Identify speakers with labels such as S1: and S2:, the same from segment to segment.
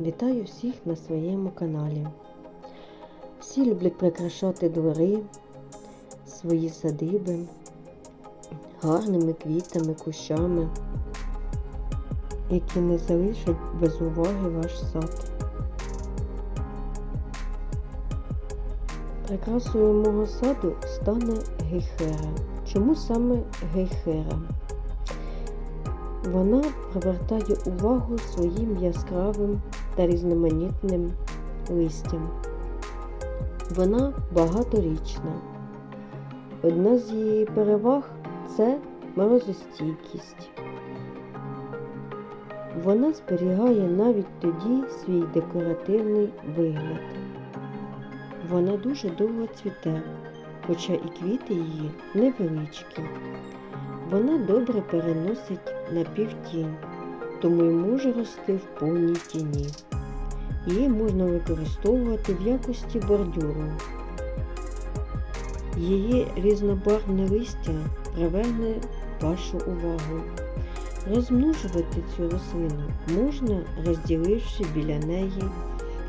S1: Вітаю всіх на своєму каналі. Всі люблять прикрашати двори, свої садиби гарними квітами, кущами, які не залишать без уваги ваш сад. Прикрасою мого саду стане гейхера. Чому саме гейхера? Вона привертає увагу своїм яскравим та різноманітним листям. Вона багаторічна. Одна з її переваг це морозостійкість. Вона зберігає навіть тоді свій декоративний вигляд. Вона дуже довго цвіте, хоча і квіти її невеличкі. Вона добре переносить напівтінь, тому й може рости в повній тіні. Її можна використовувати в якості бордюру. Її різнобарвне листя приверне вашу увагу. Розмножувати цю рослину можна, розділивши біля неї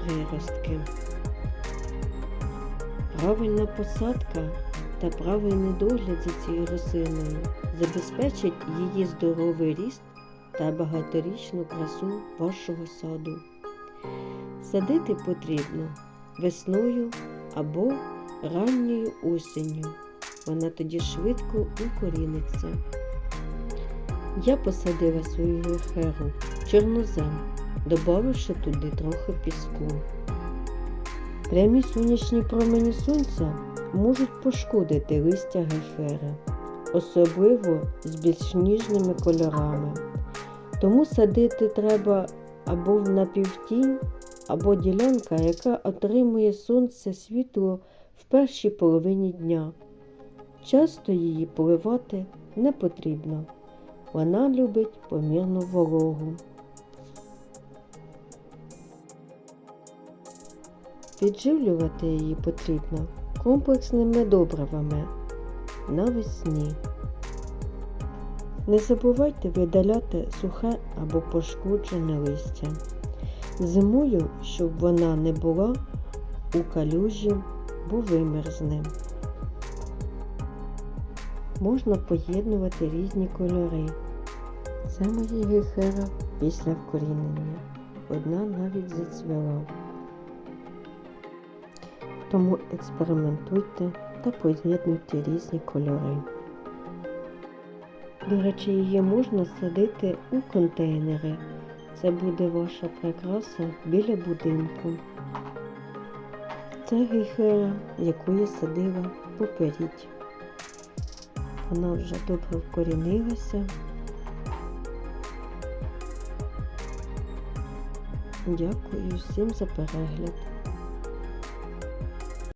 S1: приростки. Правильна посадка та правильний догляд за цією рослиною забезпечить її здоровий ріст та багаторічну красу вашого саду. Садити потрібно весною або ранньою осінню. Вона тоді швидко укоріниться. Я посадила свою гехеру в чорнозем, додавши туди трохи піску. Прямі сонячні промені сонця можуть пошкодити листя гефери, особливо з більш ніжними кольорами. Тому садити треба або в напівтінь, або ділянка, яка отримує сонце світло в першій половині дня. Часто її поливати не потрібно. Вона любить помірну вологу. Підживлювати її потрібно комплексними добривами навесні. Не забувайте видаляти сухе або пошкоджене листя. Зимою, щоб вона не була у калюжі, бо вимерзне. Можна поєднувати різні кольори. Це моя гехера після вкорінення. Одна навіть зацвіла. Тому експериментуйте та поєднуйте різні кольори. До речі, її можна садити у контейнери. Це буде ваша прикраса біля будинку. Це гейхера, яку я садила попередь. Вона вже добре вкорінилася. Дякую всім за перегляд.